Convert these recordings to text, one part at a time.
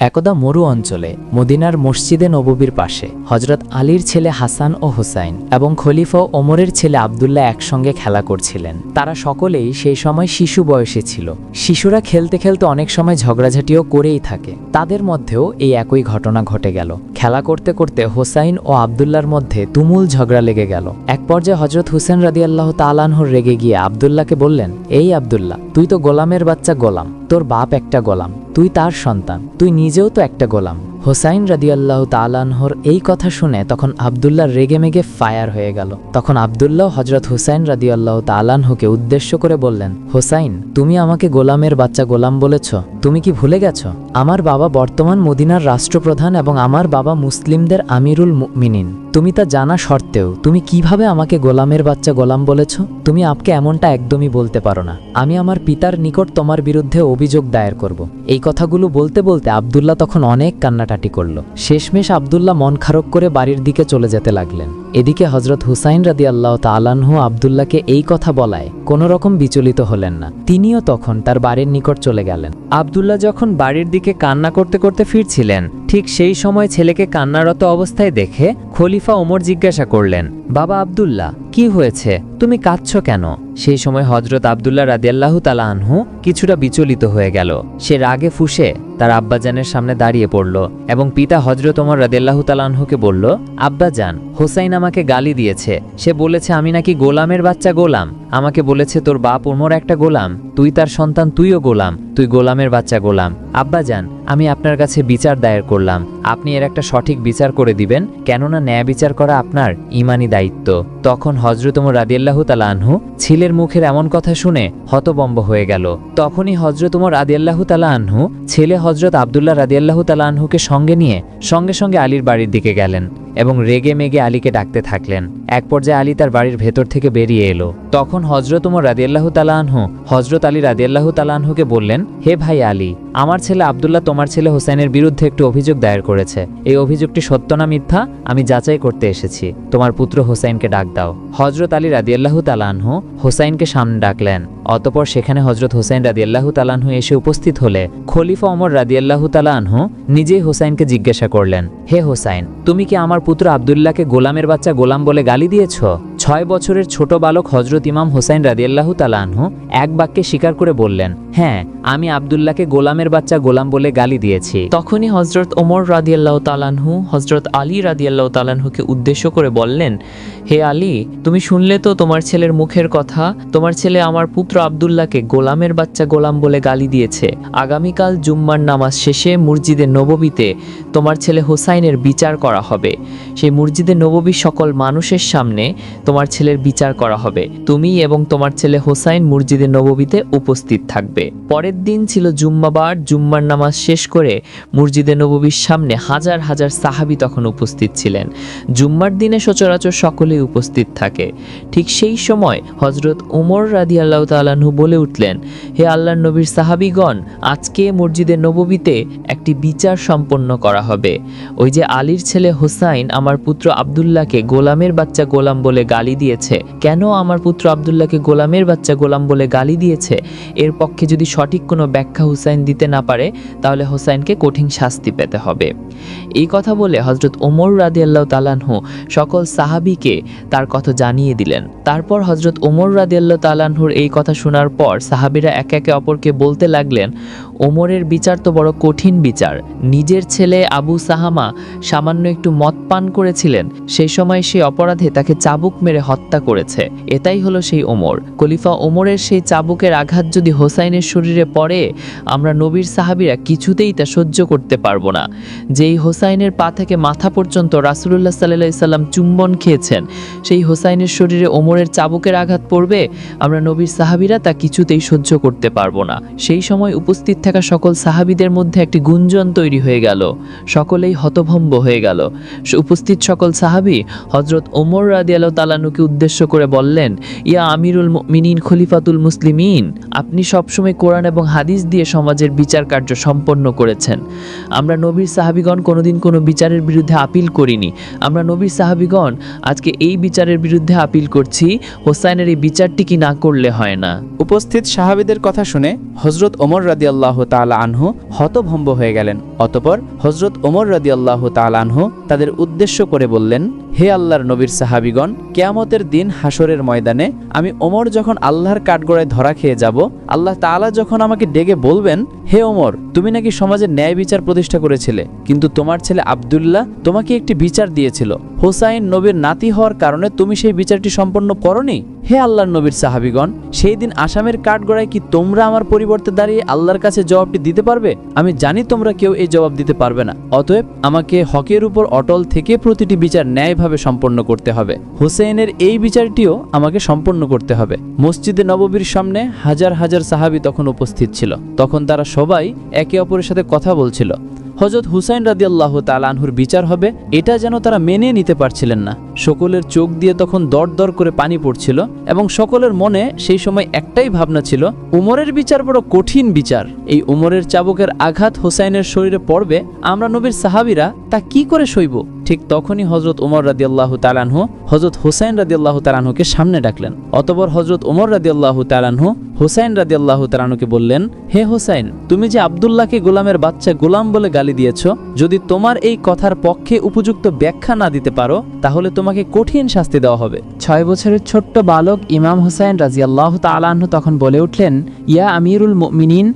একদা মরু অঞ্চলে, মদিনার মসজিদে নববীর পাশে হজরত আলীর ছেলে হাসান ও হুসাইন এবং খলিফা ওমরের ছেলে আবদুল্লাহ একসঙ্গে খেলা করছিলেন। তারা সকলেই সেই সময় শিশু বয়সে ছিল। শিশুরা খেলতে খেলতে অনেক সময় ঝগড়াঝাটিও করেই থাকে। তাদের মধ্যেও এই একই ঘটনা ঘটে গেল। খেলা করতে করতে হোসাইন ও আবদুল্লার মধ্যে তুমুল ঝগড়া লেগে গেল। এক পর্যায়ে হজরত হুসেন রাদিয়াল্লাহ তালানহর রেগে গিয়ে আবদুল্লাহকে বললেন, এই আবদুল্লাহ, তুই তো গোলামের বাচ্চা গোলাম, তোর বাপ একটা গোলাম। তুই তার সন্তান, তুই নিজেও তো একটা গোলাম। হোসাইন রাদিয়াল্লাহ তালানহর এই কথা শুনে তখন আবদুল্লাহ রেগে মেগে ফায়ার হয়ে গেল। তখন আবদুল্লাহ হজরত হুসাইন রাদিয়াল্লাহ তালানহকে উদ্দেশ্য করে বললেন, হোসাইন, তুমি আমাকে গোলামের বাচ্চা গোলাম বলেছ, তুমি কি ভুলে গেছ? আমার বাবা বর্তমান মদিনার রাষ্ট্রপ্রধান এবং আমার বাবা মুসলিমদের আমিরুল মিনিন তুমি তা জানা সত্ত্বেও তুমি কীভাবে আমাকে গোলামের বাচ্চা গোলাম বলেছ? তুমি আপকে এমনটা একদমই বলতে পারো না। আমি আমার পিতার নিকট তোমার বিরুদ্ধে অভিযোগ দায়ের করব। এই কথাগুলো বলতে বলতে আবদুল্লাহ তখন অনেক কান্নাটাটি করল। শেষমেশ আবদুল্লাহ মন খারক করে বাড়ির দিকে চলে যেতে লাগলেন। এদিকে হজরত হুসাইন রাদি আল্লাহ তালানহু আবদুল্লাহকে এই কথা বলায়, কোনো রকম বিচলিত হলেন না। তিনিও তখন তার বাড়ির নিকট চলে গেলেন। আবদুল্লাহ যখন বাড়ির দিকে কান্না করতে করতে ফিরছিলেন, ঠিক সেই সময় ছেলেকে কান্নারত অবস্থায় দেখে খলিফা ওমর জিজ্ঞাসা করলেন বাবা আবদুল্লাহ কি হয়েছে? তুমি কাঁদছ কেন? সেই সময় হজরত আবদুল্লাহ রাদিয়াল্লাহু তালা আনহু কিছুটা বিচলিত হয়ে গেল। সে রাগে ফুসে তার আব্বাজানের সামনে দাঁড়িয়ে পড়ল এবং পিতা হজরত ওমর রাদিয়াল্লাহু তালানহুকে বলল, আব্বাজান, হোসাইন আমাকে গালি দিয়েছে। সে বলেছে, আমি নাকি গোলামের বাচ্চা গোলাম। আমাকে বলেছে, তোর বাপ ওমর একটা গোলাম। তুই তার সন্তান, তুইও গোলাম। তুই গোলামের বাচ্চা গোলাম। আব্বাজান, আমি আপনার কাছে বিচার দায়ের করলাম। আপনি এর একটা সঠিক বিচার করে দিবেন, কেননা ন্যায় বিচার করা আপনার ইমানি দায়িত্ব। তখন হজরত ওমর রাদিয়াল্লাহু তালা আনহু ছেলের মুখের এমন কথা শুনে হতবম্ব হয়ে গেল। তখনই হজরত উমর রাদিয়াল্লাহু তালা আনহু, ছেলে হজরত আবদুল্লাহ রাদিয়াল্লাহু তালা আনহুকে সঙ্গে নিয়ে সঙ্গে সঙ্গে আলীর বাড়ির দিকে গেলেন। এবং রেগে মেগে আলীকে ডাকতে থাকলেন। এক পর্যায়ে আলী তার বাড়ির ভেতর থেকে বেরিয়ে এলো। তখন হজরত উমর রাদিয়াল্লাহু তালাহু হজরত আলী রাদিয়াল্লাহু তালাহুকে বললেন, হে ভাই আলী, আমার ছেলে আবদুল্লাহ তোমার ছেলে হোসেনের বিরুদ্ধে একটি অভিযোগ দায়ের করেছে। এই অভিযোগটি সত্য না মিথ্যা? আমি যাচাই করতে এসেছি। তোমার পুত্র হোসাইনকে ডাক দাও। হজরত আলী রাদিয়াল্লাহু তালাহু হোসাইনকে সামনে ডাকলেন। অতপর সেখানে হজরত হোসেন রাদিয়াল্লাহু তালানহু এসে উপস্থিত হলে খলিফা অমর রাদিয়াল্লাহু তালানহু নিজেই হোসাইনকে জিজ্ঞাসা করলেন, হে হোসাইন, তুমি কি আমার পুত্র আবদুল্লাহকে গোলামের বাচ্চা গোলাম বলে গালি দিয়েছ? ছয় বছরের ছোট বালক হজরত ইমাম হোসাইন রাদিয়াল্লাহু তালাহু এক বাক্যে স্বীকার করে বললেন হ্যাঁ আমি আবদুল্লাহকে গোলামের বাচ্চা গোলাম বলে গালি দিয়েছি। তখনই হজরত ওমর রাদিয়াল্লাহ তালানহু হজরত আলী রাদিয়াল্লাহ তালানহুকে উদ্দেশ্য করে বললেন, হে আলী, তুমি শুনলে তো তোমার ছেলের মুখের কথা, তোমার ছেলে আমার পুত্র আবদুল্লাহকে গোলামের বাচ্চা গোলাম বলে গালি দিয়েছে। আগামীকাল জুম্মার নামাজ শেষে মসজিদে নববীতে তোমার ছেলে হোসাইনের বিচার করা হবে। সেই মসজিদে নববী সকল মানুষের সামনে তোমার ছেলের বিচার করা হবে। তুমি এবং তোমার ছেলে হোসাইন মসজিদে নববীতে উপস্থিত থাকবে। পরের দিন ছিল জুম্মাবার। জুম্মার নামাজ শেষ করে মসজিদে নববীর সামনে হাজার হাজার সাহাবি তখন উপস্থিত ছিলেন। জুম্মার দিনে সচরাচর সকলেই উপস্থিত থাকে। ঠিক সেই সময় হজরত উমর রাদি আল্লাহ তালাহু বলে উঠলেন, হে আল্লাহ নবীর সাহাবিগণ, আজকে মসজিদে নববীতে একটি বিচার সম্পন্ন করা হবে। ওই যে আলীর ছেলে হোসাইন আমার পুত্র আবদুল্লাহকে গোলামের বাচ্চা গোলাম বলে গালি দিয়েছে। কেন আমার পুত্র আবদুল্লাহকে গোলামের বাচ্চা গোলাম বলে গালি দিয়েছে? এর পক্ষে যদি সঠিক কোনো ব্যাখ্যা হুসাইন দিতে না পারে, তাহলে হোসাইনকে কঠিন শাস্তি পেতে হবে। এই কথা বলে হজরত ওমর রাদি আল্লাহ তালানহু সকল সাহাবিকে তার কথা জানিয়ে দিলেন। তারপর হজরত ওমর রাদি আল্লাহ তালানহুর এই কথা শোনার পর সাহাবিরা একে একে অপরকে বলতে লাগলেন ওমরের বিচার তো বড় কঠিন বিচার। নিজের ছেলে আবু সাহামা সামান্য একটু মদ পান করেছিলেন, সেই সময় সেই অপরাধে তাকে চাবুক মেরে হত্যা করেছে। এটাই হলো সেই ওমর। খলিফা ওমরের সেই চাবুকের আঘাত যদি হোসাইনের শরীরে পড়ে, আমরা নবীর সাহাবিরা কিছুতেই তা সহ্য করতে পারব না। যেই হোসাইনের পা থেকে মাথা পর্যন্ত রাসুলুল্লাহ সাল্লাহ সাল্লাম চুম্বন খেয়েছেন, সেই হোসাইনের শরীরে ওমরের চাবুকের আঘাত পড়বে, আমরা নবীর সাহাবিরা তা কিছুতেই সহ্য করতে পারব না। সেই সময় উপস্থিত থাকা সকল সাহাবিদের মধ্যে একটি গুঞ্জন তৈরি হয়ে গেল। সকলেই হতভম্ব হয়ে গেল। উপস্থিত সকল সাহাবি হজরত ওমর রাদিয়াল তালানুকে উদ্দেশ্য করে বললেন, ইয়া আমিরুল মিনিন খলিফাতুল মুসলিমিন, আপনি সবসময় কোরআন এবং হাদিস দিয়ে সমাজের বিচার কার্য সম্পন্ন করেছেন। আমরা নবীর সাহাবিগণ কোনোদিন কোনো বিচারের বিরুদ্ধে আপিল করিনি। আমরা নবীর সাহাবিগণ আজকে এই বিচারের বিরুদ্ধে আপিল করছি, হোসাইনের এই বিচারটি কি না করলে হয় না? উপস্থিত সাহাবিদের কথা শুনে হজরত ওমর রাদিয়াল্লাহ তালা আনহু হতভম্ব হয়ে গেলেন। অতপর হজরত ওমর রাদিয়াল্লাহু তাআলা আনহু তাদের উদ্দেশ্য করে বললেন, হে আল্লাহর নবীর সাহাবিগণ, কেয়ামতের দিন হাসরের ময়দানে আমি ওমর যখন আল্লাহর কাঠগড়ায় ধরা খেয়ে যাব, আল্লাহ তাআলা যখন আমাকে ডেকে বলবেন, হে ওমর, তুমি নাকি সমাজে ন্যায় বিচার প্রতিষ্ঠা করেছিলে, কিন্তু তোমার ছেলে আব্দুল্লাহ তোমাকে একটি বিচার দিয়েছিল। হোসাইন নবীর নাতি হওয়ার কারণে তুমি সেই বিচারটি সম্পন্ন করনি? হে আল্লাহর নবীর সাহাবিগণ, সেই দিন আসামের কাঠগড়ায় কি তোমরা আমার পরিবর্তে দাঁড়িয়ে আল্লাহর কাছে জবাবটি দিতে পারবে? আমি জানি তোমরা কেউ এই জবাব দিতে পারবে না। অতএব আমাকে হকের উপর অটল থেকে প্রতিটি বিচার ন্যায়ভাবে সম্পন্ন করতে হবে। হুসেইনের এই বিচারটিও আমাকে সম্পন্ন করতে হবে। মসজিদে নববীর সামনে হাজার হাজার সাহাবি তখন উপস্থিত ছিল। তখন তারা সবাই একে অপরের সাথে কথা বলছিল। হজরত হুসাইন রাদিয়াল্লাহ তালানহুর বিচার হবে, এটা যেন তারা মেনে নিতে পারছিলেন না। সকলের চোখ দিয়ে তখন দর দর করে পানি পড়ছিল এবং সকলের মনে সেই সময় একটাই ভাবনা ছিল, উমরের বিচার বড় কঠিন বিচার। এই উমরের চাবুকের আঘাত হোসাইনের শরীরে পড়বে, আমরা নবীর সাহাবিরা তা কি করে সইব? ঠিক তখনই হজরত উমর রাদিয়াল্লাহু তালানহু হজরত হুসাইন রাদিয়াল্লাহু তালানহুকে সামনে ডাকলেন। অতপর হজরত উমর রাদিয়াল্লাহু তালানহু হুসাইন রাদিয়াল্লাহু তালানহুকে বললেন, হে হোসাইন, তুমি যে আবদুল্লাহকে গোলামের বাচ্চা গোলাম বলে গালি দিয়েছ, যদি তোমার এই কথার পক্ষে উপযুক্ত ব্যাখ্যা না দিতে পারো, তাহলে তোমাকে কঠিন শাস্তি দেওয়া হবে। ছয় বছরের ছোট্ট বালক ইমাম হুসাইন রাজিয়াল্লাহ তালাহ তখন বলে উঠলেন, ইয়া আমিরুল মুমিনিন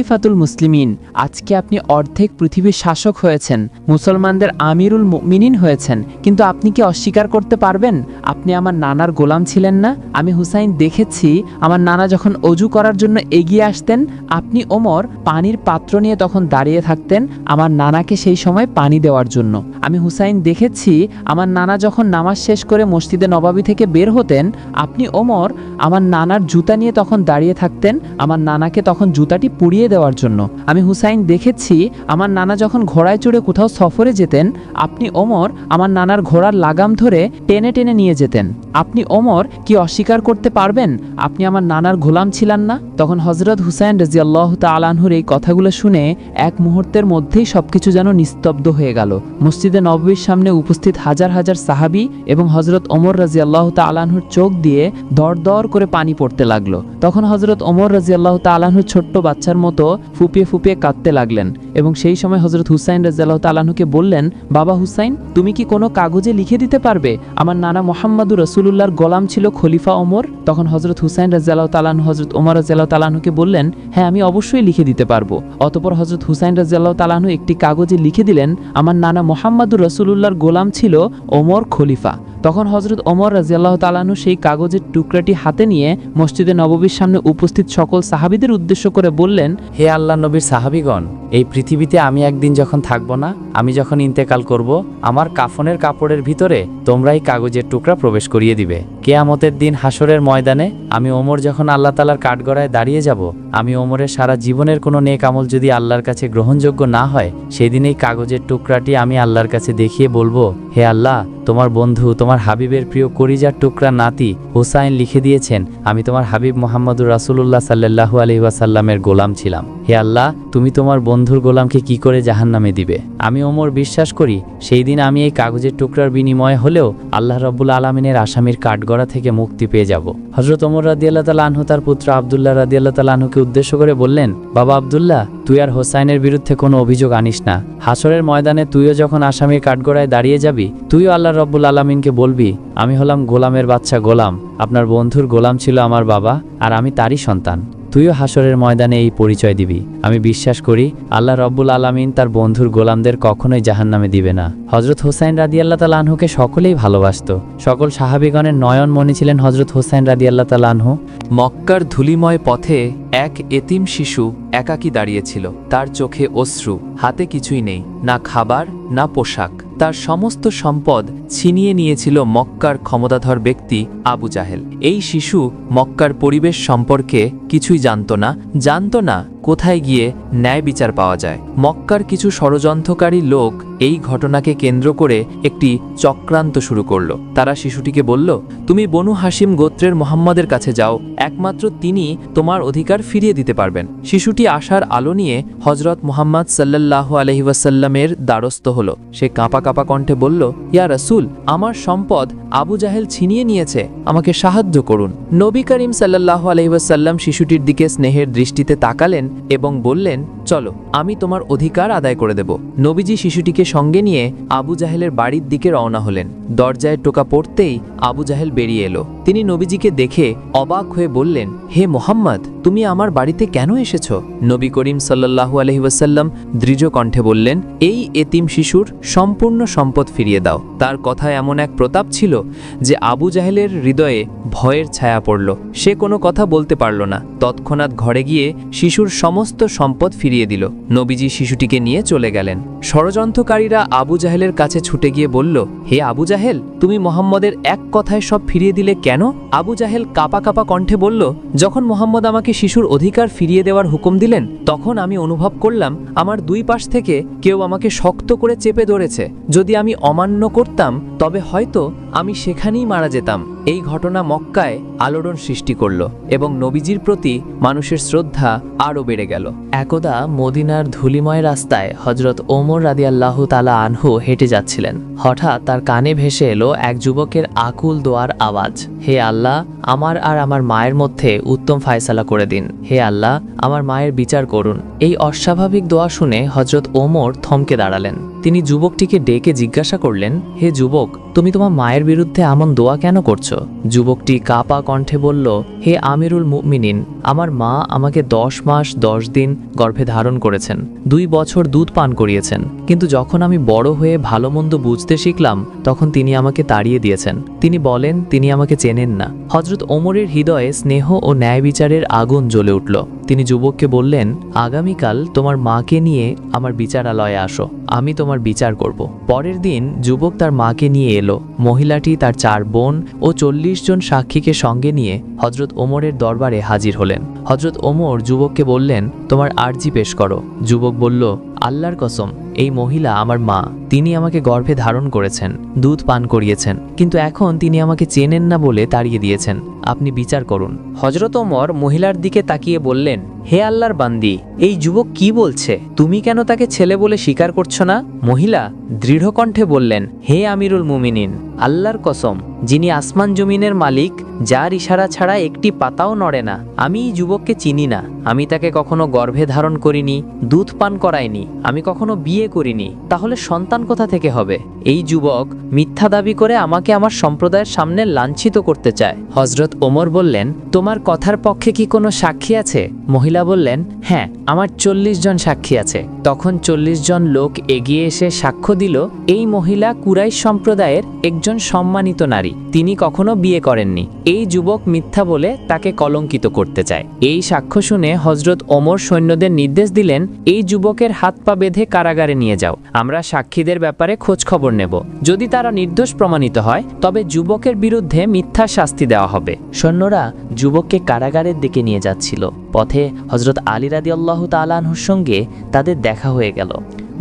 খলিফাতুল মুসলিমিন, আজকে আপনি অর্ধেক পৃথিবীর শাসক হয়েছেন, মুসলমানদের আমিরুল মুমিনিন হয়েছেন, কিন্তু আপনি কি অস্বীকার করতে পারবেন? আপনি আমার নানার গোলাম ছিলেন না? আমি হুসাইন দেখেছি, আমার নানা যখন অজু করার জন্য এগিয়ে আসতেন, আপনি ওমর, পানির পাত্র নিয়ে তখন দাঁড়িয়ে থাকতেন, আমার নানাকে সেই সময় পানি দেওয়ার জন্য। আমি হুসাইন দেখেছি, আমার নানা যখন নামাজ শেষ করে মসজিদে নবাবী থেকে বের হতেন, আপনি ওমর, আমার নানার জুতা নিয়ে তখন দাঁড়িয়ে থাকতেন, আমার নানাকে তখন জুতাটি পুড়িয়ে দেওয়ার জন্য। আমি হুসাইন দেখেছি, আমার নানা যখন ঘোড়ায় চড়ে কোথাও সফরে যেতেন, আপনি ওমর আমার নানার ঘোড়ার লাগাম ধরে টেনে টেনে নিয়ে যেতেন। আপনি ওমর কি অস্বীকার করতে পারবেন? আপনি আমার নানার গোলাম ছিলেন না? তখন হজরত হুসাইন রাজিয়াল্লাহ তালানহুর এই কথাগুলো শুনে এক মুহূর্তের মধ্যেই সবকিছু যেন নিস্তব্ধ হয়ে গেল। মসজিদে নববীর সামনে উপস্থিত হাজার হাজার সাহাবি এবং হজরত ওমর রাজিয়াল্লাহ তালানহুর চোখ দিয়ে দর দর করে পানি পড়তে লাগল। তখন হজরত ওমর রাজিয়াল্লাহ তালানহুর ছোট্ট বাচ্চার মতো ফুপিয়ে ফুপিয়ে কাঁদতে লাগলেন এবং সেই সময় হজরত হুসাইন রাজিয়াল্লাহ তালানহুকে বললেন, বাবা হুসাইন, তুমি কি কোনো কাগজে লিখে দিতে পারবে? আমার নানা মোহাম্মদুর রসুলুল্লাহর গোলাম ছিল খলিফা ওমর। তখন হজরত হুসাইন রাজিয়াল্লাহ তালানহু হজরত ওমর রাজিয়াল্লাহ তালানহুকে বললেন হ্যাঁ আমি অবশ্যই লিখে দিতে পারব। অতপর হজরত হুসাইন রাজিয়াল্লাহ তালানহু একটি কাগজে লিখে দিলেন, আমার নানা মোহাম্মদুর রসুলুল্লাহর গোলাম ছিল ওমর খলিফা। তখন হজরত ওমর রাজিয়াল্লাহ তালানু সেই কাগজের টুকরাটি হাতে নিয়ে মসজিদে নববীর সামনে উপস্থিত সকল সাহাবিদের উদ্দেশ্য করে বললেন, হে আল্লাহ নবীর সাহাবিগণ, এই পৃথিবীতে আমি একদিন যখন থাকব না, আমি যখন ইন্তেকাল করব, আমার কাফনের কাপড়ের ভিতরে তোমরা এই কাগজের টুকরা প্রবেশ করিয়ে দিবে। কেয়ামতের দিন হাসরের ময়দানে আমি ওমর যখন আল্লাহ তালার কাঠগড়ায় দাঁড়িয়ে যাব আমি ওমরের সারা জীবনের কোনো নেক আমল যদি আল্লাহর কাছে গ্রহণযোগ্য না হয় সেদিন এই কাগজের টুকরাটি আমি আল্লাহর কাছে দেখিয়ে বলব, হে আল্লাহ, তোমার বন্ধু, তোমার হাবিবের প্রিয় করিজার টুকরা নাতি হুসাইন লিখে দিয়েছেন, আমি তোমার হাবিব মোহাম্মদুর রাসুল্লাহ সাল্লাহু আলহি ওয়াসাল্লামের গোলাম ছিলাম। হে আল্লাহ, তুমি তোমার বন্ধুর গোলামকে কি করে জাহান্নামে দিবে? আমি ওমর বিশ্বাস করি সেই দিন আমি এই কাগজের টুকরার বিনিময়ে হলেও আল্লাহ রব্বুল আলমিনের আসামির কাঠগড়া থেকে মুক্তি পেয়ে যাব। হজরত ওমর রাদিয়াল্লাহ তালা আনহু, তার পুত্র আবদুল্লাহ রাদিয়াল্লাহ তালা আনহুকে উদ্দেশ্য করে বললেন, বাবা আবদুল্লাহ, তুই আর হোসাইনের বিরুদ্ধে কোনো অভিযোগ আনিস না। হাসরের ময়দানে তুইও যখন আসামির কাঠগড়ায় দাঁড়িয়ে যাবি, তুইও আল্লাহ রব্বুল আলমিনকে বলবি, আমি হলাম গোলামের বাচ্চা গোলাম। আপনার বন্ধুর গোলাম ছিল আমার বাবা, আর আমি তারই সন্তান। তুইও হাসরের ময়দানে এই পরিচয় দিবি। আমি বিশ্বাস করি, আল্লাহ রব্বুল আলমিন তার বন্ধুর গোলামদের কখনোই জাহান্নামে দিবে না। হজরত হোসাইন রাদি আল্লাহ তাল আনহুকে সকলেই ভালোবাসত। সকল সাহাবিগণের নয়ন মনে ছিলেন হজরত হোসাইন রাদি আল্লাহ তাল আনহু। মক্কার ধুলিময় পথে এক এতিম শিশু একাকী দাঁড়িয়েছিল। তার চোখে অশ্রু, হাতে কিছুই নেই, না খাবার, না পোশাক। তার সমস্ত সম্পদ ছিনিয়ে নিয়েছিল মক্কার ক্ষমতাধর ব্যক্তি আবু জাহেল। এই শিশু মক্কার পরিবেশ সম্পর্কে কিছুই জানত না জানত না কোথায় গিয়ে ন্যায় বিচার পাওয়া যায়। মক্কার কিছু ষড়যন্ত্রকারী লোক এই ঘটনাকে কেন্দ্র করে একটি চক্রান্ত শুরু করল। তারা শিশুটিকে বলল, তুমি বনু হাসিম গোত্রের মোহাম্মদের কাছে যাও, একমাত্র তিনি তোমার অধিকার ফিরিয়ে দিতে পারবেন। শিশুটি আসার আলো নিয়ে হজরত মোহাম্মদ সাল্লাহ আলহিবাসাল্লামের দ্বারস্থ হল। সে কাঁপা কাঁপা কণ্ঠে বলল, ইয়া রসুল, আমার সম্পদ আবু জাহেল ছিনিয়ে নিয়েছে, আমাকে সাহায্য করুন। নবী করিম সাল্লাহ আলহিবাসাল্লাম শিশুটির দিকে স্নেহের দৃষ্টিতে তাকালেন এবং বললেন, চলো, আমি তোমার অধিকার আদায় করে দেব। নবীজি শিশুটিকে সঙ্গে নিয়ে আবু জাহেলের বাড়ির দিকে রওনা হলেন। দরজায় টোকা পড়তেই আবু জাহেল বেরিয়ে এলো। তিনি নবীজিকে দেখে অবাক হয়ে বললেন, হে মোহাম্মদ, তুমি আমার বাড়িতে কেন এসেছ? নবী করিম সাল্লাহু আলহিবাসাল্লাম দৃঢ় কণ্ঠে বললেন, এই এতিম শিশুর সম্পূর্ণ সম্পদ ফিরিয়ে দাও। তার কথা এমন এক প্রতাপ ছিল যে আবু জাহেলের হৃদয়ে ভয়ের ছায়া পড়ল। সে কোনো কথা বলতে পারল না। তৎক্ষণাৎ ঘরে গিয়ে শিশুর সমস্ত সম্পদ ফিরিয়ে দিল। নবীজি শিশুটিকে নিয়ে চলে গেলেন। ষড়যন্ত্রকারীরা আবু জাহেলের কাছে ছুটে গিয়ে বলল, হে আবু জাহেল, তুমি মোহাম্মদের এক কথায় সব ফিরিয়ে দিলে কেন? আবু জাহেল কাপা কাপা কণ্ঠে বলল, যখন মোহাম্মদ আমাকে শিশুর অধিকার ফিরিয়ে দেওয়ার হুকুম দিলেন, তখন আমি অনুভব করলাম, আমার দুই পাশ থেকে কেউ আমাকে শক্ত করে চেপে ধরেছে। যদি আমি অমান্য করতাম, তবে হয়তো আমি সেখানেই মারা যেতাম। এই ঘটনা মক্কায় আলোড়ন সৃষ্টি করল এবং নবীজির প্রতি মানুষের শ্রদ্ধা আরও বেড়ে গেল। একদা মদিনার ধুলিময় রাস্তায় হজরত ওমর রাদিয়াল্লাহ তালা আনহু হেঁটে যাচ্ছিলেন। হঠাৎ তার কানে ভেসে এলো এক যুবকের আকুল দোয়ার আওয়াজ, হে আল্লাহ, আমার আর আমার মায়ের মধ্যে উত্তম ফায়সালা করে দিন। হে আল্লাহ, আমার মায়ের বিচার করুন। এই অস্বাভাবিক দোয়া শুনে হজরত ওমর থমকে দাঁড়ালেন। তিনি যুবকটিকে ডেকে জিজ্ঞাসা করলেন, হে যুবক, তুমি তোমার মায়ের বিরুদ্ধে এমন দোয়া কেন করছ? যুবকটি কাপা কণ্ঠে বলল, হে আমিরুল মুমিনিন, আমার মা আমাকে দশ মাস দশ দিন গর্ভে ধারণ করেছেন, দুই বছর দুধ পান করিয়েছেন। কিন্তু যখন আমি বড় হয়ে ভালো মন্দ বুঝতে শিখলাম, তখন তিনি আমাকে তাড়িয়ে দিয়েছেন। তিনি বলেন, তিনি আমাকে চেনেন না। হজরত ওমরের হৃদয়ে স্নেহ ও ন্যায় বিচারের আগুন জ্বলে উঠল। তিনি যুবককে বললেন, আগামীকাল তোমার মাকে নিয়ে আমার বিচারালয়ে আসো। আমি তোমার বিচার করব। পরের দিন যুবক তার মাকে নিয়ে এলো। মহিলাটি তার চার বোন ও চল্লিশ জন সাক্ষীকে সঙ্গে নিয়ে হজরত ওমরের দরবারে হাজির হলেন। হজরত ওমর যুবককে বললেন, তোমার আর্জি পেশ করো। যুবক বলল, আল্লাহর কসম। এই মহিলা আমার মা, তিনি আমাকে গর্ভে ধারণ করেছেন, দুধ পান করিয়েছেন, কিন্তু এখন তিনি আমাকে চেনেন না বলে তাড়িয়ে দিয়েছেন। আপনি বিচার করুন। হজরত ওমর মহিলার দিকে তাকিয়ে বললেন, হে আল্লাহর বান্দি, এই যুবক কি বলছে? তুমি কেন তাকে ছেলে বলে স্বীকার করছ না? মহিলা দৃঢ়কণ্ঠে বললেন, হে আমিরুল মুমিনিন, আল্লাহর কসম, যিনি আসমান জমিনের মালিক, যার ইশারা ছাড়া একটি পাতাও নড়ে না। আমি এই যুবককে চিনি না। আমি তাকে কখনো গর্ভে ধারণ করিনি, দুধ পান করাইনি। আমি কখনো বিয়ে করিনি, তাহলে সন্তান কোথা থেকে হবে? এই যুবক মিথ্যা দাবি করে আমাকে আমার সম্প্রদায়ের সামনে লাঞ্ছিত করতে চায়। হজরত ওমর বললেন, তোমার কথার পক্ষে কি কোনো সাক্ষী আছে? মহিলা বললেন হ্যাঁ আমার চল্লিশ জন সাক্ষী আছে। তখন চল্লিশ জন লোক এগিয়ে এসে সাক্ষ্য দিল, এই মহিলা কুরাইশ সম্প্রদায়ের একজন সম্মানিত নারী। তিনি কখনো বিয়ে করেননি। এই যুবক মিথ্যা বলে তাকে কলঙ্কিত করতে চায়। এই সাক্ষ্য শুনে হজরত ওমর সৈন্যদের নির্দেশ দিলেন, এই যুবকের হাত পা বেঁধে কারাগারে নিয়ে যাও। আমরা সাক্ষীদের ব্যাপারে খোঁজ খবর নেব। যদি তারা নির্দোষ প্রমাণিত হয়, তবে যুবকের বিরুদ্ধে মিথ্যা শাস্তি দেওয়া হবে। সৈন্যরা যুবককে কারাগারের দিকে নিয়ে যাচ্ছিল। পথে হজরত আলী রাদি আল্লাহ তালানহুর সঙ্গে তাদের দেখা হয়ে গেল।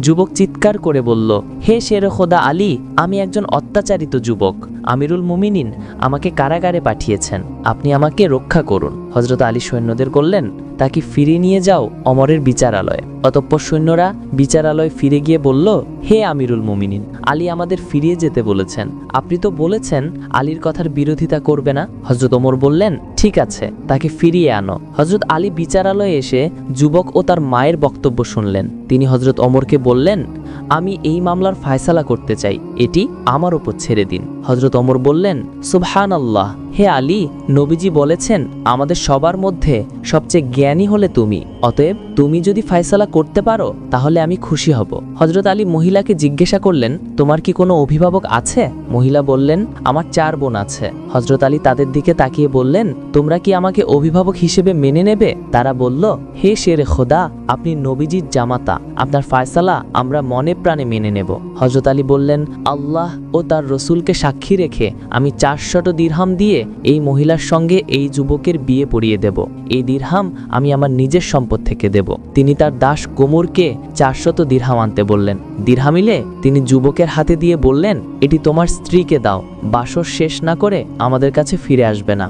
যুবক চিৎকার করে বলল, হে শের খোদা আলী, আমি একজন অত্যাচারিত যুবক। আমিরুল মুমিনিন আমাকে কারাগারে পাঠিয়েছেন। আপনি আমাকে রক্ষা করুন। হজরত আলী সৈন্যদের বললেন, তাকে ফিরিয়ে নিয়ে যাও অমরের বিচারালয়ে। অতঃপর সৈন্যরা বিচারালয় ফিরে গিয়ে বলল, হে আমিরুল মুমিনিন, আলী আমাদের ফিরিয়ে যেতে বলেছেন। আপনি তো বলেছেন, আলীর কথার বিরোধিতা করবে না। হজরত ওমর বললেন, ঠিক আছে, তাকে ফিরিয়ে আনো। হজরত আলী বিচারালয়ে এসে যুবক ও তার মায়ের বক্তব্য শুনলেন। তিনি হজরত অমরকে বললেন আমি এই মামলার ফায়সালা করতে চাই। এটি আমার ওপর ছেড়ে দিন। হজরত অমর বললেন সুবহান আল্লাহ হে আলী, নবীজি বলেছেন, আমাদের সবার মধ্যে সবচেয়ে জ্ঞানী হলে তুমি। অতএব তুমি যদি ফায়সালা করতে পারো, তাহলে আমি খুশি হব। হজরত আলী মহিলাকে জিজ্ঞাসা করলেন, তোমার কি কোনো অভিভাবক আছে? মহিলা বললেন, আমার চার বোন আছে। হজরত আলী তাদের দিকে তাকিয়ে বললেন, তোমরা কি আমাকে অভিভাবক হিসেবে মেনে নেবে? তারা বলল, হে শেরে খোদা, আপনি নবীজির জামাতা। আপনার ফায়সালা আমরা মনে প্রাণে মেনে নেব। হজরত আলী বললেন, আল্লাহ ও তার রসুলকে সাক্ষী রেখে আমি চারশত দিরহাম দিয়ে এই মহিলার সঙ্গে এই যুবকের বিয়ে পড়িয়ে দেব। এই দিরহাম আমি আমার নিজের সম্পদ থেকে দেব। তিনি তার দাস কোমরকে চারশত দিরহাম আনতে বললেন। দিরহামিলে তিনি যুবকের হাতে দিয়ে বললেন, এটি তোমার স্ত্রীকে দাও। বাসর শেষ না করে আমাদের কাছে ফিরে আসবে না।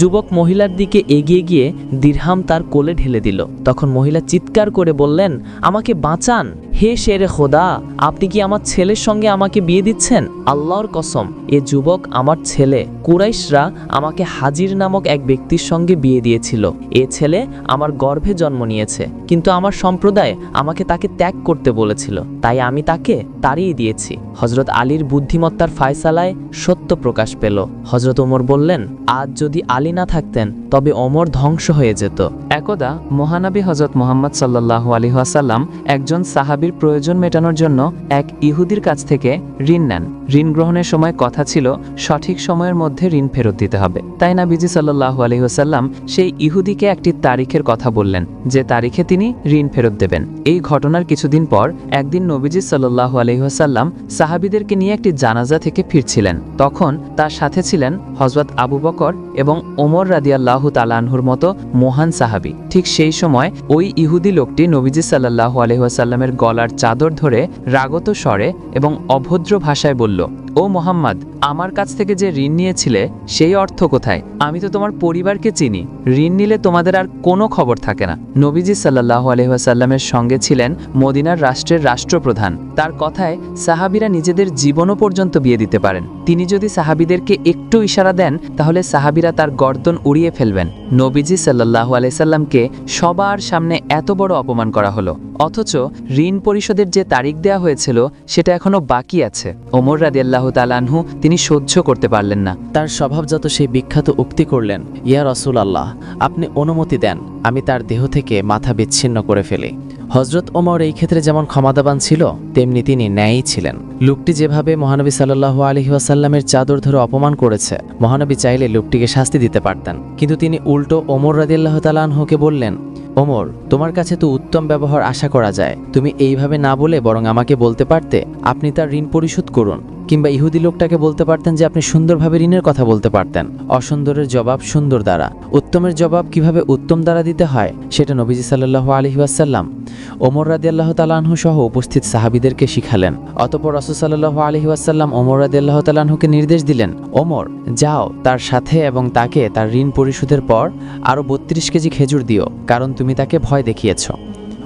যুবক মহিলার দিকে এগিয়ে গিয়ে দিরহাম তার কোলে ঢেলে দিল। তখন মহিলা চিৎকার করে বললেন, আমাকে বাঁচান। হে শেরে খোদা, আপনি কি আমার ছেলের সঙ্গে আমাকে বিয়ে দিচ্ছেন? আল্লাহর কসম, এ যুবক আমার ছেলে। কুরাইশরা আমাকে হাজির নামক এক ব্যক্তির সঙ্গে বিয়ে দিয়েছিল। এ ছেলে আমার গর্ভে জন্ম নিয়েছে, কিন্তু আমার সম্প্রদায় আমাকে তাকে ত্যাগ করতে বলেছিল। তাই আমি তাকে তাড়িয়ে দিয়েছি। হজরত আলীর বুদ্ধিমত্তার ফায়সালায় সত্য প্রকাশ পেল। হজরত ওমর বললেন, আজ যদি আলী না থাকতেন, তবে ওমর ধ্বংস হয়ে যেত। একদা মহানবী হজরত মোহাম্মদ সাল্লাহ আলহাসাল্লাম একজন সাহাবীর প্রয়োজন মেটানোর জন্য এক ইহুদির কাছ থেকে ঋণ নেন। ঋণ গ্রহণের সময় কথা ছিল, সঠিক সময়ের মধ্যে ঋণ ফেরত দিতে হবে। তাই না বিজি সাল্লাহ আলহিহাসাল্লাম সেই ইহুদিকে একটি তারিখের কথা বললেন, যে তারিখে তিনি ঋণ ফেরত দেবেন। এই ঘটনার কিছুদিন পর একদিন নবীজি সাল্লাহ আলহিহাসাল্লাম সাহাবিদেরকে নিয়ে একটি জানাজা থেকে ফিরছিলেন। তখন তার সাথে ছিলেন হজরত আবু বকর এবং ওমর রাদিয়াল্লাহ তালানহুর মতো মহান সাহাবি। ঠিক সেই সময় ওই ইহুদি লোকটি নবীজি সাল্লাহ আলহিহাসাল্লামের গলার চাদর ধরে রাগত স্বরে এবং অভদ্র ভাষায় বলল, ও মোহাম্মদ, আমার কাছ থেকে যে ঋণ নিয়েছিলে, সেই অর্থ কোথায়? আমি তো তোমার পরিবারকে চিনি। ঋণ নিলে তোমাদের আর কোনো খবর থাকে না। নবীজি সাল্লাহ আলহিহাসাল্লামের সঙ্গে ছিলেন মদিনার রাষ্ট্রের রাষ্ট্রপ্রধান। তার কথায় সাহাবিরা নিজেদের জীবনও পর্যন্ত বিয়ে দিতে পারেন। তিনি যদি সাহাবিদেরকে একটু ইশারা দেন, তাহলে সাহাবিরা তার গর্দন উড়িয়ে ফেলবেন। নবীজি সাল্লাহ আলাইসাল্লামকে সবার সামনে এত বড় অপমান করা হলো। অথচ ঋণ পরিশোধের যে তারিখ দেয়া হয়েছিল, সেটা এখনও বাকি আছে। ওমর রাদি আল্লাহ তালানহু তিনি সহ্য করতে পারলেন না। তার স্বভাবজাত সেই বিখ্যাত উক্তি করলেন, ইয়া রসুল আল্লাহ আপনি অনুমতি দেন, আমি তার দেহ থেকে মাথা বিচ্ছিন্ন করে ফেলি। হজরত ওমর এই ক্ষেত্রে যেমন ক্ষমাদাবান ছিল, তেমনি তিনি ন্যায়ই ছিলেন। লোকটি যেভাবে মহানবী সাল্লাহ আলহি ওয়াসাল্লামের চাদর ধরে অপমান করেছে, মহানবী চাইলে লোকটিকে শাস্তি দিতে পারতেন। কিন্তু তিনি উল্টো ওমর রাদিল্লাহ তালানহকে বললেন, ওমর, তোমার কাছে তো উত্তম ব্যবহার আশা করা যায়। তুমি এইভাবে না বলে বরং আমাকে বলতে পারতে, আপনি তার ঋণ পরিশোধ করুন। কিংবা ইহুদি লোকটাকে বলতে পারতেন যে আপনি সুন্দরভাবে ঋণের কথা বলতে পারতেন। অসুন্দরের জবাব সুন্দর দ্বারা। উত্তমের জবাব কীভাবে উত্তম দ্বারা দিতে হয়, সেটা নবীজি সাল্লাহ আলহি ওয়াসাল্লাম, ওমর রাদি আল্লাহ তালাহু সহ উপস্থিত সাহাবিদেরকে শিখালেন। অতপর রসুল সাল্লাহ আলহি ওয়াসাল্লাম ওমর রাদি আল্লাহ তালাহুকে নির্দেশ দিলেন, ওমর, যাও, তার সাথে এবং তাকে তার ঋণ পরিশোধের পর আরও বত্রিশ কেজি খেজুর দিও, কারণ তুমি তাকে ভয় দেখিয়েছ।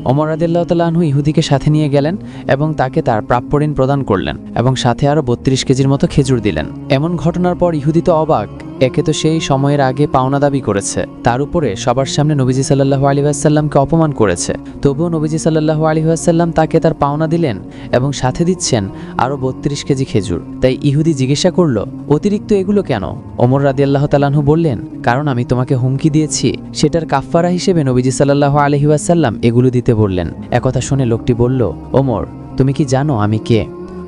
ওমর আদিল্লাহ ইহুদিকে সাথে নিয়ে গেলেন এবং তাকে তার প্রাপ্য ঋণ প্রদান করলেন এবং সাথে আরও বত্রিশ কেজির মতো খেজুর দিলেন। এমন ঘটনার পর ইহুদি তো অবাক। একে তো সেই সময়ের আগে পাওনা দাবি করেছে। তার উপরে সবার সামনে নবীজি সাল্লাহু আলী আসাল্লামকে অপমান করেছে। তবুও নবীজি সাল্লাহু আলী আসাল্লাম তাকে তার পাওনা দিলেন এবং সাথে দিচ্ছেন আরও বত্রিশ কেজি খেজুর। তাই ইহুদি জিজ্ঞাসা করল, অতিরিক্ত এগুলো কেন? ওমর রাদি আল্লাহ তালাহু বললেন, কারণ আমি তোমাকে হুমকি দিয়েছি। সেটার কাফফারা হিসেবে নবীজি সাল্লাহ আলহি আসাল্লাম এগুলো দিতে বললেন। একথা শুনে লোকটি বলল, ওমর, তুমি কি জানো আমি কে?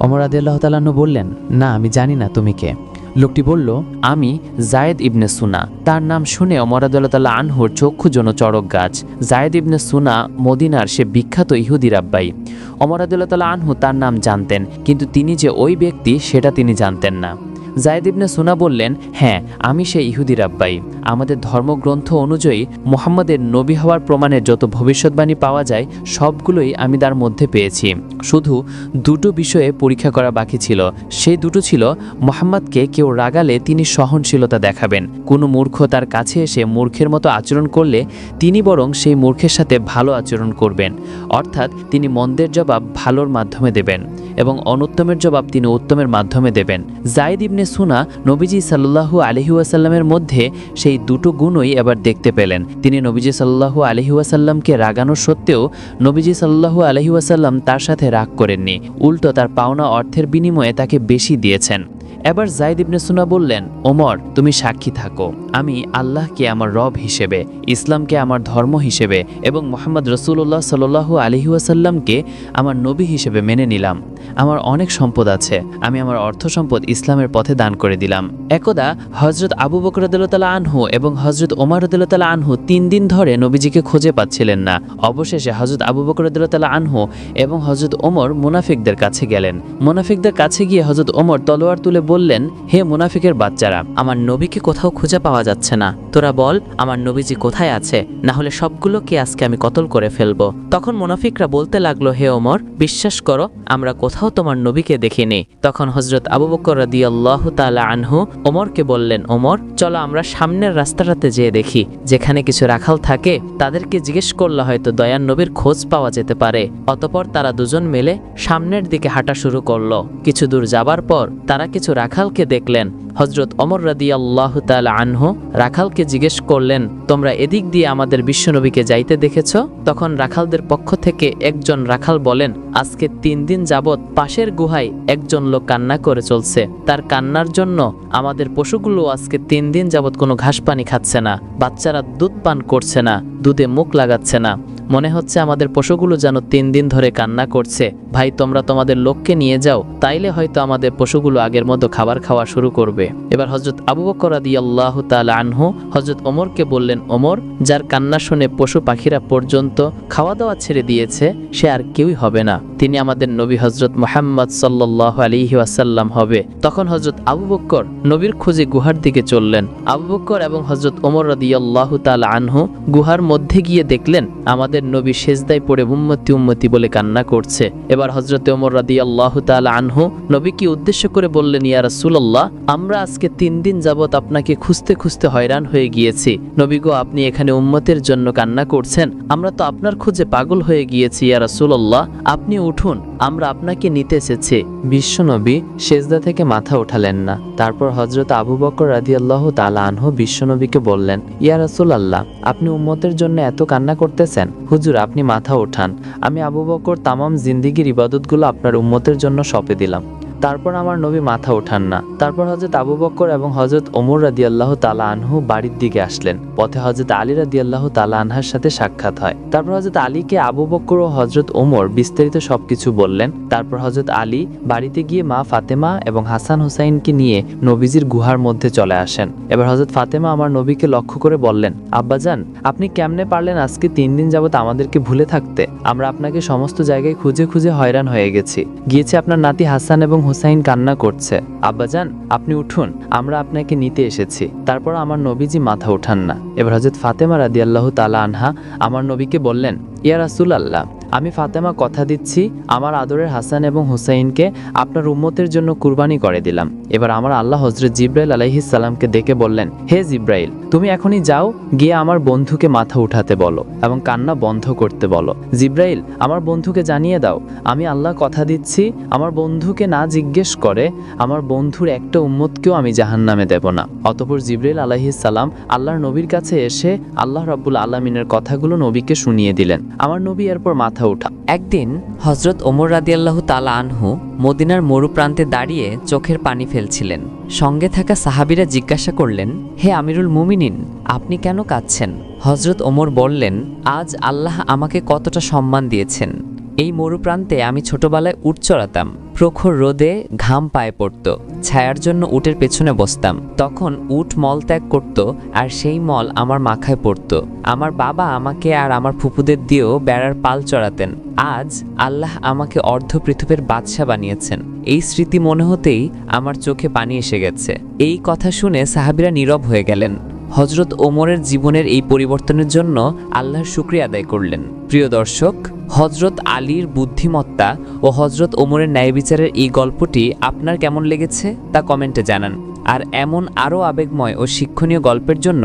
অমর রাদি আল্লাহ তালাহু বললেন, না, আমি জানি না তুমি কে। লোকটি বলল, আমি জায়েদ ইবনে সুনা। তার নাম শুনে অমরাদুল্লাহ আনহুর চক্ষু যেন চড়ক গাছ। জায়েদ ইবনে সুনা মদিনার সে বিখ্যাত ইহুদি রাব্বাই। অমরাদুল্লাহ আনহু তার নাম জানতেন, কিন্তু তিনি যে ওই ব্যক্তি, সেটা তিনি জানতেন না। জায়েদ ইবনে সুনা বললেন হ্যাঁ আমি সেই ইহুদি রাব্বাই। আমাদের ধর্মগ্রন্থ অনুযায়ী মোহাম্মদের নবী হওয়ার প্রমাণের যত ভবিষ্যৎবাণী পাওয়া যায়, সবগুলোই আমি তার মধ্যে পেয়েছি। শুধু দুটো বিষয়ে পরীক্ষা করা বাকি ছিল। সেই দুটো ছিল, মোহাম্মদকে কেউ রাগালে তিনি সহনশীলতা দেখাবেন। কোনো মূর্খ তার কাছে এসে মূর্খের মতো আচরণ করলে তিনি বরং সেই মূর্খের সাথে ভালো আচরণ করবেন। অর্থাৎ তিনি মন্দের জবাব ভালোর মাধ্যমে দেবেন এবং অনুত্তমের জবাব তিনি উত্তমের মাধ্যমে দেবেন। জায়দ ইবনে সুনা নবীজি সাল্লাহু আলহি ওয়াসাল্লামের মধ্যে সেই দুটো গুণই এবার দেখতে পেলেন। তিনি নবীজি সাল্লাহু আলহি ওয়াসাল্লামকে রাগানো সত্ত্বেও নবীজি সাল্লাহু আলহি ওয়াসাল্লাম তার সাথে রাগ করেননি। উল্টো তার পাওনা অর্থের বিনিময়ে তাকে বেশি দিয়েছেন। এবার জাইদ ইবনে সুনা বললেন, ওমর, তুমি সাক্ষী থাকো। আমি আল্লাহকে আমার রব হিসেবে, ইসলামকে আমার ধর্ম হিসেবে এবং মোহাম্মদ রসুল্লাহ সাল্লু আলহিউসাল্লামকে আমার নবী হিসেবে মেনে নিলাম। আমার অনেক সম্পদ আছে। আমি আমার অর্থ সম্পদ ইসলামের পথে দান করে দিলাম। একদা হজরত আবু বকরদুল্লাহ আনহু এবং হজরত ওমর রদুল্লাহ আনহু তিন দিন ধরে নবীজিকে খুঁজে পাচ্ছিলেন না। অবশেষে হজরত আবু বকরদুল্লাহ আনহু এবং হজরত ওমর মুনাফিকদের কাছে গেলেন। মুনাফিকদের কাছে গিয়ে হজরত ওমর তলোয়ার তুলে বললেন, হে মুনাফিকের বাচ্চারা, আমার নবীকে কোথাও খুঁজে পাওয়া যাচ্ছে না। তোরা বল, আমার নবীজি কোথায় আছে? না হলে সবগুলোকে আজকে আমি কতল করে ফেলব? তখন মুনাফিকরা বলতে লাগল, হে ওমর, বিশ্বাস করো, আমরা কোথাও তোমার নবীকে দেখিনি। তখন হজরত আবু বকর রাদি আল্লাহ তালা আনহু ওমরকে বললেন, ওমর, চলো আমরা সামনের রাস্তাটাতে যেয়ে দেখি। যেখানে কিছু রাখাল থাকে, তাদেরকে জিজ্ঞেস করলে হয়তো দয়ান নবীর খোঁজ পাওয়া যেতে পারে। অতপর তারা দুজন মিলে সামনের দিকে হাঁটা শুরু করল। কিছু দূর যাবার পর তারা কিছু রাখালকে দেখলেন। হজরত অমর রাদি আল্লাহ তালা আনহু রাখালকে জিজ্ঞেস করলেন, তোমরা এদিক দিয়ে আমাদের বিশ্বনবীকে যাইতে দেখেছ? তখন রাখালদের পক্ষ থেকে একজন রাখাল বলেন, আজকে তিন দিন যাবৎ পাশের গুহায় একজন লোক কান্না করে চলছে। তার কান্নার জন্য আমাদের পশুগুলো আজকে তিন দিন যাবৎ কোনো ঘাস পানি খাচ্ছে না। বাচ্চারা দুধ পান করছে না, দুধে মুখ লাগাচ্ছে না। মনে হচ্ছে আমাদের পশুগুলো যেন তিন দিন ধরে কান্না করছে। ভাই, তোমরা তোমাদের লোককে নিয়ে যাও, তাইলে হয়তো আমাদের পশুগুলো আগের মতো খাবার খাওয়া শুরু করবে। এবার হজরত আবু বকর আদি আল্লাহ তালা আনহু হজরত ওমরকে বললেন, ওমর, যার কান্না শুনে পশু পাখিরা পর্যন্ত খাওয়া দাওয়া ছেড়ে দিয়েছে, সে আর কেউই হবে না। তিনি আমাদের নবী হজরত মোহাম্মদ সাল্লাহ আলিহি ওয়াসাল্লাম হবে। তখন হজরত আবু বক্কর নবীর খোঁজে গুহার দিকে চললেন। আবু বক্কর এবং হজরত ওমর রাদি আল্লাহ তালা আনহু গুহার মধ্যে গিয়ে দেখলেন, আমাদের নবী সেজদায় পড়ে উম্মতি উম্মতি বলে কান্না করছে। এবার হজরত ওমর রাদি আল্লাহ তালা আনহু নবীকে উদ্দেশ্য করে বললেন, ইয়া রাসূলুল্লাহ, আমরা আজকে তিন দিন যাবৎ আপনাকে খুঁজতে খুঁজতে হয়রান হয়ে গিয়েছি। নবী গো, আপনি এখানে উম্মতের জন্য কান্না করছেন। আমরা তো আপনার খোঁজে পাগল হয়ে গিয়েছি, ইয়া রাসূলুল্লাহ। আপনি উঠুন, আমরা আপনাকে নিতে এসেছি। বিশ্বনবী সেজদা থেকে মাথা উঠালেন না। তারপর হজরত আবু বকর রাদিয়াল্লাহু তাআলা আনহু বিশ্বনবীকে বললেন, ইয়া রাসুল আল্লাহ আপনি উম্মতের জন্য এত কান্না করতেছেন? হুজুর, আপনি মাথা ওঠান। আমি আবু বকর তামাম জিন্দিগির ইবাদতগুলো আপনার উম্মতের জন্য সঁপে দিলাম। তারপর আমার নবী মাথা ওঠান না। তারপর হজরত আবু বক্কর এবং হজরত ওমর রাদি আল্লাহ তালা আনহু বাড়ির দিকে আসলেন। পথে হজরত আলী রাদি আল্লাহ তালা আনহার সাথে সাক্ষাৎ হয়। তারপর হজরত আলীকে আবু বক্কর ও হজরত ওমর বিস্তারিত সবকিছু বললেন। তারপর হজরত আলী বাড়িতে গিয়ে মা ফাতেমা এবং হাসান হুসাইনকে নিয়ে নবীজির গুহার মধ্যে চলে আসেন। এবার হজরত ফাতেমা আমার নবীকে লক্ষ্য করে বললেন আব্বাজান আপনি কেমনে পারলেন আজকে তিন দিন যাবত আমাদেরকে ভুলে থাকতে? আমরা আপনাকে সমস্ত জায়গায় খুঁজে খুঁজে হয়রান হয়ে গেছি। গিয়েছে আপনার নাতি হাসান এবং হুসাইন কান্না করছে, আব্বাজান, আপনি উঠুন, আমরা আপনাকে নিতে এসেছি। তারপর আমার নবীজি মাথা উঠান না। এবার হজরত ফাতেমা রাদি আল্লাহ তালা আনহা আমার নবীকে বললেন, ইয়া রাসুল আল্লাহ আমি ফাতেমা কথা দিচ্ছি, আমার আদরের হাসান এবং হুসাইনকে আপনার উম্মতের জন্য কুরবানি করে দিলাম। এবার আমার আল্লাহ হজরত জিব্রাইল আলাইহিস সালামকে ডেকে বললেন, হে জিব্রাইল, তুমি এখনই যাও, গিয়ে আমার বন্ধুকে মাথা উঠাতে বলো এবং কান্না বন্ধ করতে বলো। জিব্রাইল, আমার বন্ধুকে জানিয়ে দাও, আমি আল্লাহ কথা দিচ্ছি, আমার বন্ধুকে না জিজ্ঞেস করে, আমার বন্ধুর একটা উম্মতকেও আমি জাহান নামে দেব না। অতপর জিব্রাইল আলাইহিস সালাম আল্লাহর নবীর কাছে এসে আল্লাহ রাব্বুল আলমিনের কথাগুলো নবীকে শুনিয়ে দিলেন। আমার নবী এরপর মাথা উঠা একদিন হজরত ওমর রাদিয়াল্লাহ তালা আনহু মদিনার মরু প্রান্তে দাঁড়িয়ে চোখের পানি ফেলছিলেন। সঙ্গে থাকা সাহাবিরা জিজ্ঞাসা করলেন, হে আমিরুল মুমিনিন, আপনি কেন কাঁদছেন? হজরত ওমর বললেন, আজ আল্লাহ আমাকে কতটা সম্মান দিয়েছেন। এই মরুপ্রান্তে আমি ছোটবেলায় উট চড়াতাম। প্রখর রোদে ঘাম পায়ে পড়ত। ছায়ার জন্য উটের পেছনে বসতাম। তখন উট মল ত্যাগ করত আর সেই মল আমার মাখায় পড়ত। আমার বাবা আমাকে আর আমার ফুপুদের দিয়েও বেড়ার পাল চড়াতেন। আজ আল্লাহ আমাকে অর্ধ পৃথিবীর বাদশা বানিয়েছেন। এই স্মৃতি মনে হতেই আমার চোখে পানি এসে গেছে। এই কথা শুনে সাহাবিরা নীরব হয়ে গেলেন। হজরত ওমরের জীবনের এই পরিবর্তনের জন্য আল্লাহর শুক্রিয়া আদায় করলেন। প্রিয় দর্শক হজরত আলীর বুদ্ধিমত্তা ও হজরত ওমরের ন্যায় বিচারের এই গল্পটি আপনার কেমন লেগেছে তা কমেন্টে জানান। আর এমন আরও আবেগময় ও শিক্ষণীয় গল্পের জন্য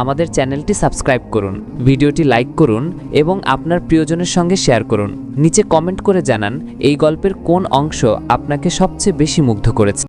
আমাদের চ্যানেলটি সাবস্ক্রাইব করুন, ভিডিওটি লাইক করুন এবং আপনার প্রিয়জনের সঙ্গে শেয়ার করুন। নিচে কমেন্ট করে জানান এই গল্পের কোন অংশ আপনাকে সবচেয়ে বেশি মুগ্ধ করেছে।